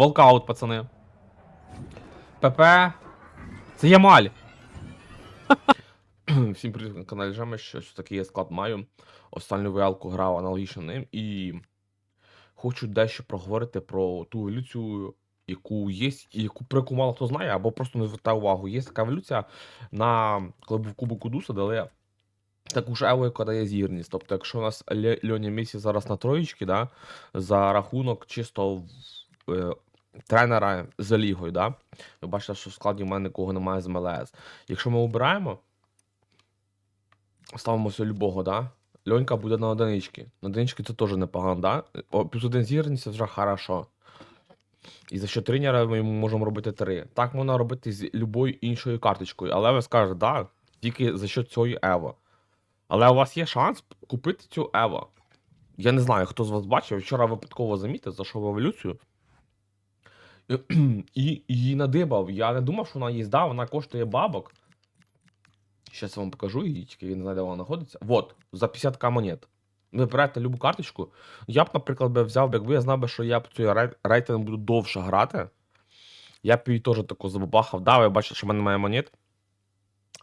Волкаут, пацани. ПП. Це Ямаль. Всім привіт на каналі Жема, що такий я склад маю. Останню виялку грав аналогічно ним і хочу дещо проговорити про ту еволюцію, яку є, яку про яку мало хто знає, або просто не звертає увагу. Є така еволюція на коли був Кубок Кудуса, дали таку ж еву, яка дає зірність. Тобто, якщо у нас Льоня Місі зараз на троєчці, да, за рахунок чисто е, тренера за лігою, да, ви бачите, що в складі в мене нікого немає з МЛС. Якщо ми обираємо, ставимося любого, да? Льонька буде на одинички. На одинички це теж непогано, да? Плюс один зірність це вже хорошо. І за що тренера ми можемо робити три. Так можна робити з любою іншою карточкою. Але ви скажете, да, тільки за що цієї Ево. Але у вас є шанс купити цю Ево. Я не знаю, хто з вас бачив. Вчора випадково замітив, зайшов в еволюцію. І її надибав. Я не думав, що вона їзда, вона коштує бабок. Щас я вам покажу її, тільки я не знаю, де вона знаходиться. Вот, за 50к монет. Ви берете любу карточку. Я б, наприклад, би взяв, якби я знав би, що я б цю рейтинг буду довше грати. Я б її теж тако забабахав. Да, ви бачите, що в мене немає монет.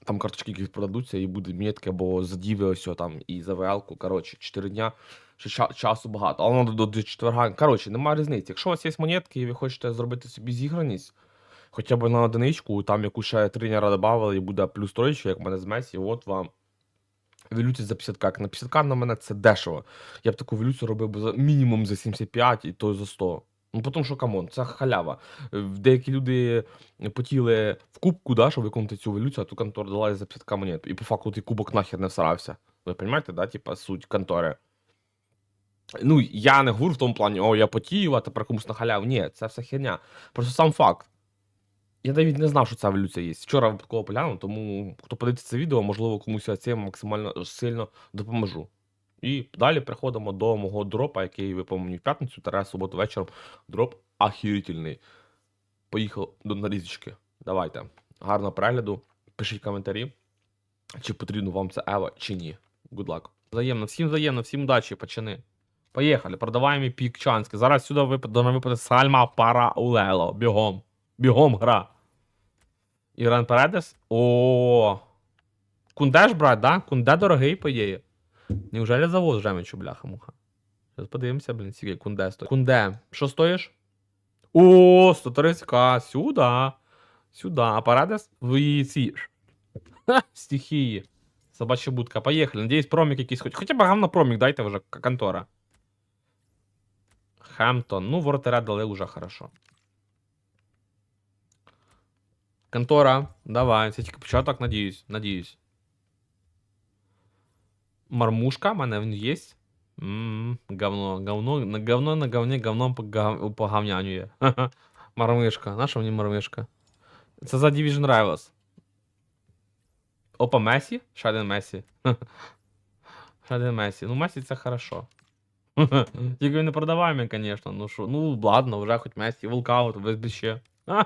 Там карточки якісь продадуться, і буде метки або за діви ось там, і за ВЛ-ку. Коротше, 4 дня. Ще ча- часу багато. Але воно до, четверга. Коротше, немає різниці. Якщо у вас є монетки і ви хочете зробити собі зіграність, хоча б на одиничку, там яку ще тренера додавали, і буде плюс троєчка, як в мене з Месі, от вам. Еволюція за 50к. Як На 50к на мене це дешево. Я б таку еволюцію робив би за мінімум за 75 і то за 100. Ну, тому що камон, це халява. Е, Деякі люди потіли в кубку, да, щоб виконати цю еволюцію, а ту контору дала за 50к монет. І по факту ти кубок нахер не всрався. Ви розумієте, да, типа суть контори. Ну, я не говорю в тому плані, о, я потію, а тепер комусь на халяву. Ні, це все херня. Просто сам факт. Я навіть не знав, що ця еволюція є. Вчора випадково поглянув, тому хто подивиться це відео, можливо, комусь я цим максимально сильно допоможу. І далі переходимо до мого дропа, який випав мені в п'ятницю, та суботу вечором. Дроп ахірительний. Поїхав до нарізочки. Давайте. Гарного перегляду. Пишіть коментарі, чи потрібно вам це Ева, чи ні. Good luck. Взаємно, всім взаємно, всім удачі, пацани. Поїхали, продаваємо пік Чанський. Зараз сюди випад, до випаде Сальма Параулело. Бігом. Бігом гра. Іран Передес. О. Кунде ж брать, да? Кунде дорогий, по ідеї. Неужели завоз жемичу, бляха муха? Зараз подивимося, блін, скільки кунде стоїть. Кунде. Що стоїш? О, 130к. Сюда. Сюда. А Парадес в ці. Ха, стихії. Собача будка. Поїхали. Надіюсь, промік якийсь хоч. Хоча б гавно промік дайте вже контора. Хемптон. Ну, воротаря дали уже хорошо. Контора, давай. Тільки початок, надіюсь. Надіюсь. Мармушка, в мене він є. Ммм, говно, говно, на говно на говні, говном по, гав... по Мармишка. Наша мені мармишка? Це за Division Rivals. Опа, Месі? Ще один Месі. Ще один Месі. Ну, Месі це хорошо. Тільки не продаваємо, звісно. Ну що, ну ладно, вже хоч Месі, Вулкаут, весь ще. А?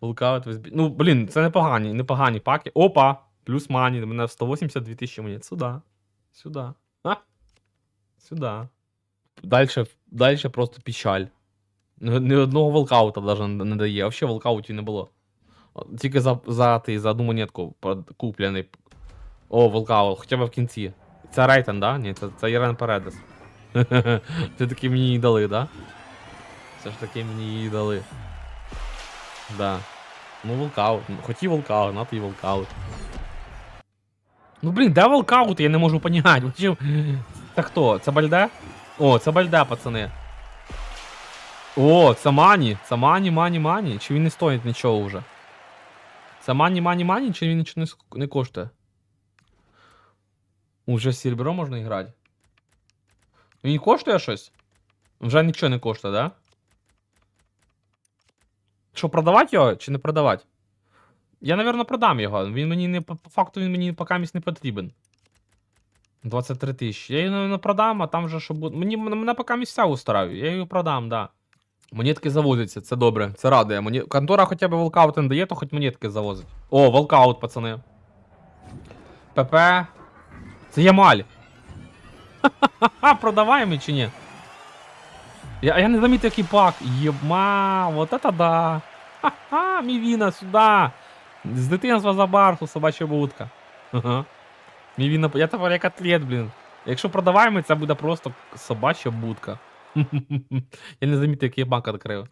Вулкаут, весь Ну, блін, це непогані, непогані паки. Опа! Плюс мані, у мене 182 тисячі монет. Сюда. Сюда. А? Сюда. Дальше, дальше просто печаль. Ні одного волкаута даже не дає. Вообще волкаутів не було. Тільки за, за, ти, за одну монетку куплений. О, волкаут, хоча б в кінці. Це рейтинг, да? Ні, це, це Єрен Передес. Це таки мені її дали, да? Все ж таки мені її дали. Да. Ну, волкаут. Хотів волкаут, на ти волкаут. Ну блін, де волкаут? Я не можу понять. Вообще, Це хто? Це бальде? О, це бальде, пацани. О, це мані. Це мані, мані, мані. Чи він не стоїть нічого вже? Це мані, мані, мані, чи він нічого не, ск- не коштує? Уже з серебро можна грати. Він коштує щось? Вже нічого не коштує, да? Що, продавати його чи не продавати? Я, напевно, продам його. Він мені не по факту він мені поки місць не потрібен. 23 тисячі. Я його, напевно, продам, а там вже що буде. Мені мене поки місця устараю. Я його продам, да. Монетки завозяться, це добре, це радує. Мені... Контора хоча б волкаут не дає, то хоч монетки завозить. О, волкаут, пацани. ПП. Це Ямаль. Ха-ха-ха, продаваємо чи ні? Я, я не замітив, який пак. Єма, вот это да. Ха-ха, Мівіна, сюди. З дитинства за барху, собача будка. Ага. Мівіна, я тепер як атлет, блін. Якщо продаваємо, це буде просто собача будка. я не замітив, який банк відкрив.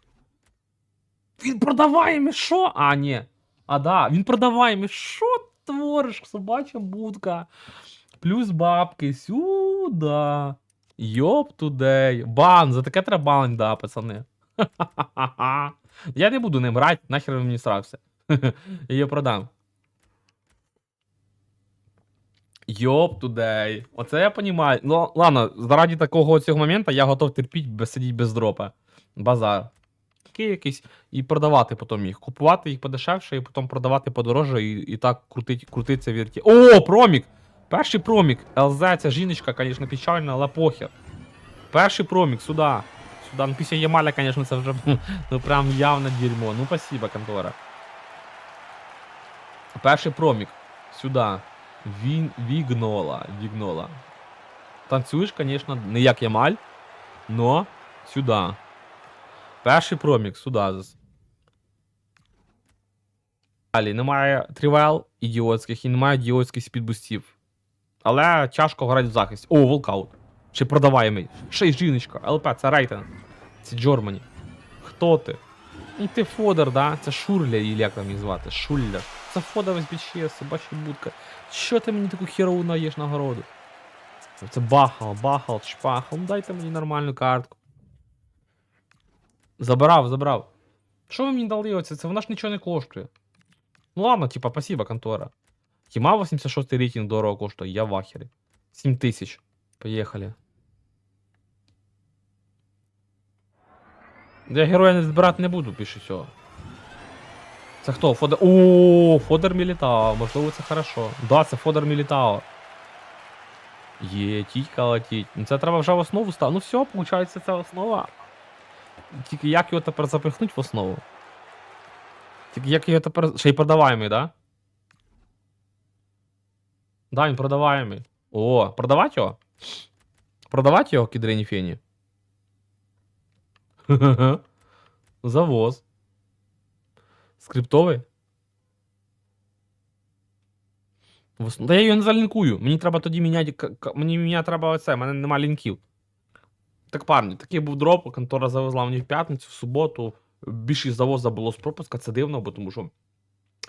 Він продаваємий, що? А, ні. А, да, він продаваємий. Що твориш, собача будка? Плюс бабки сюда. Йоп тудей. Бан, за таке треба бан, да, пацани. Я не буду ним грати, нахер він мені срався. Її продам. Йоп тудей. Оце я понімаю. Ну, ладно, заради такого цього моменту я готов терпіти, без сидіти без дропа. Базар. Такий якийсь. І продавати потім їх. Купувати їх подешевше і потім продавати подорожче і, і так крутить, крутиться вірті. О, промік! Перший промік. ЛЗ, ця жіночка, звісно, печальна, але похер. Перший промік, сюди. Сюди. Ну, після Ямаля, звісно, це вже ну, прям явно дерьмо. Ну, спасибо, контора. Перший промік. Сюди. Він, вігнола. Вігнола. Танцюєш, звісно, не як Ямаль, но сюди. Перший промік, сюди. Далі немає трівел ідіотських і немає ідіотських спідбустів. Але тяжко грати в захист. О, волкаут. Чи продаваємий. Ще й жіночка. ЛП, це рейтинг. Це Джормані. Хто ти? Ну ти Фодор, да? Це Шурля, і як там їх звати? Шулля. Це Фодор з бічє, собача будка. Що ти мені таку херову наєш нагороду? Це, бахал, бахал, шпахал. Ну дайте мені нормальну картку. Забрав, забрав. Що ви мені дали оце? Це вона ж нічого не коштує. Ну ладно, типа, спасибо, контора. Хіма 86 рейтинг дорого коштує, я в ахері. 7 тисяч. Поїхали. Я героя не збирати не буду більше всього. Це хто? Фодер. О, Фодер Мілітао. Можливо, це хорошо. Да, це Фодер Мілітао. Є, тітька летіть. Ну це треба вже в основу ставити. Ну все, виходить, це основа. Тільки як його тепер запихнуть в основу? Тільки як його тепер. Ще й продаваємий, да? Да, він продаваємий. О, продавати його? Продавати його кідрені фені? Завоз. Скриптовий? Та я його не залінкую. Мені треба тоді міняти. Мені міняти треба оце, в мене нема лінків. Так, парні, такий був дроп, контора завезла мені в п'ятницю, в суботу. Більшість завоза було з пропуска, це дивно, бо тому що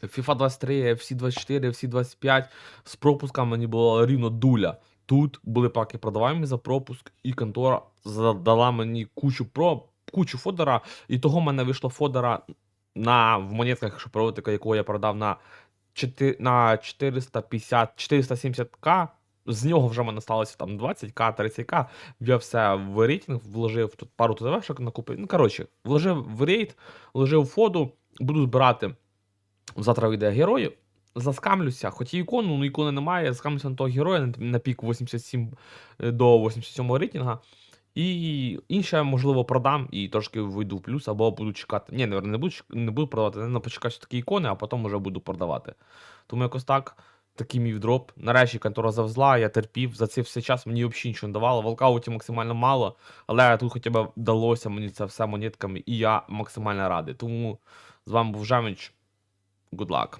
FIFA 23, FC 24, FC 25 з пропусками мені було рівно дуля. Тут були паки продаваємі за пропуск, і контора задала мені кучу про кучу фодера, і того в мене вийшло фодера на в монетках, якщо проводити, якого я продав на 4, на 450 470к. З нього вже в мене сталося там 20к, 30к. Я все в рейтинг вложив тут пару ТВшок накупив. Ну, коротше, вложив в рейд, вложив фоду, буду збирати. Завтра вийде герою. Заскамлюся, хоч і ікону, ну ікони немає, заскамлюся на того героя на пік 87 до 87 рейтинга. І інше, можливо, продам і трошки вийду в плюс, або буду чекати. Ні, наверное, не буду, не буду продавати, не почекаю такі ікони, а потім вже буду продавати. Тому якось так, такий мій дроп. Нарешті контора завзла, я терпів. За цей все час мені взагалі нічого не давало. Волкауті максимально мало, але тут хоча б вдалося мені це все монетками, і я максимально радий. Тому з вами був Жаміч. Good luck.